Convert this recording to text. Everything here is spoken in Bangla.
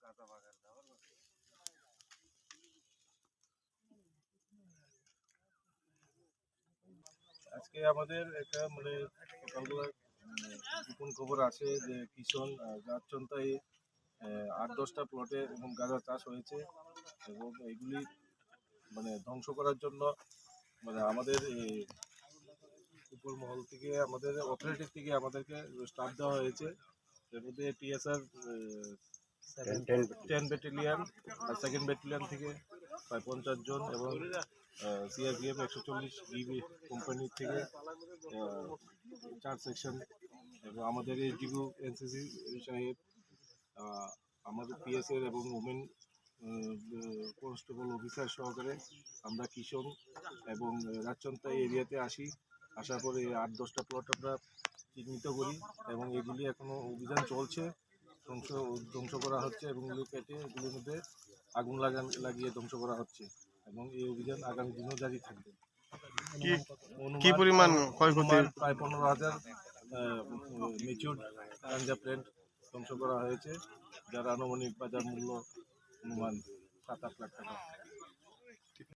Kata Pak আজকে আমাদের একটা মানে সকালবেলা গোপন খবর আছে যে কিষণ গাছচন্তায় আট দশটা প্লটে এবং গাঁজা চাষ হয়েছে এবং এগুলি মানে ধ্বংস করার জন্য মানে আমাদের এই উপর মহল থেকে আমাদের অপারেটিভ থেকে আমাদেরকে স্টাফ দেওয়া হয়েছে। এর মধ্যে টিএসআর টেন ব্যাটালিয়ান আর সেকেন্ড ব্যাটালিয়ান থেকে প্রায় পঞ্চাশ জন এবং সিআরপিএফ একশো চল্লিশ ডিবি কোম্পানির থেকে চার সেকশন। এবং আমাদের এই ডিবু এনসিসি সাহেব আমাদের পিএসএর এবং ওমেন কনস্টেবল অফিসার সহকারে আমরা কিষণ এবং রাজচন্তা এরিয়াতে আসি। আসার পরে আট দশটা প্লট আমরা চিহ্নিত করি এবং এগুলি এখনও অভিযান চলছে। ধ্বংস ধ্বংস করা হচ্ছে এবং এগুলো কেটে এগুলির মধ্যে আগুন লাগান, লাগিয়ে ধ্বংস করা হচ্ছে। এবং এই অভিযান আগামী দিনেও জারি থাকবে। কি পরিমাণ ক্ষয়ক্ষতি? প্রায় পনেরো হাজার মেচিউর গাঞ্জা প্ল্যান্ট ধ্বংস করা হয়েছে যার আনুমানিক বাজার মূল্য অনুমান সাত আট লাখ টাকা।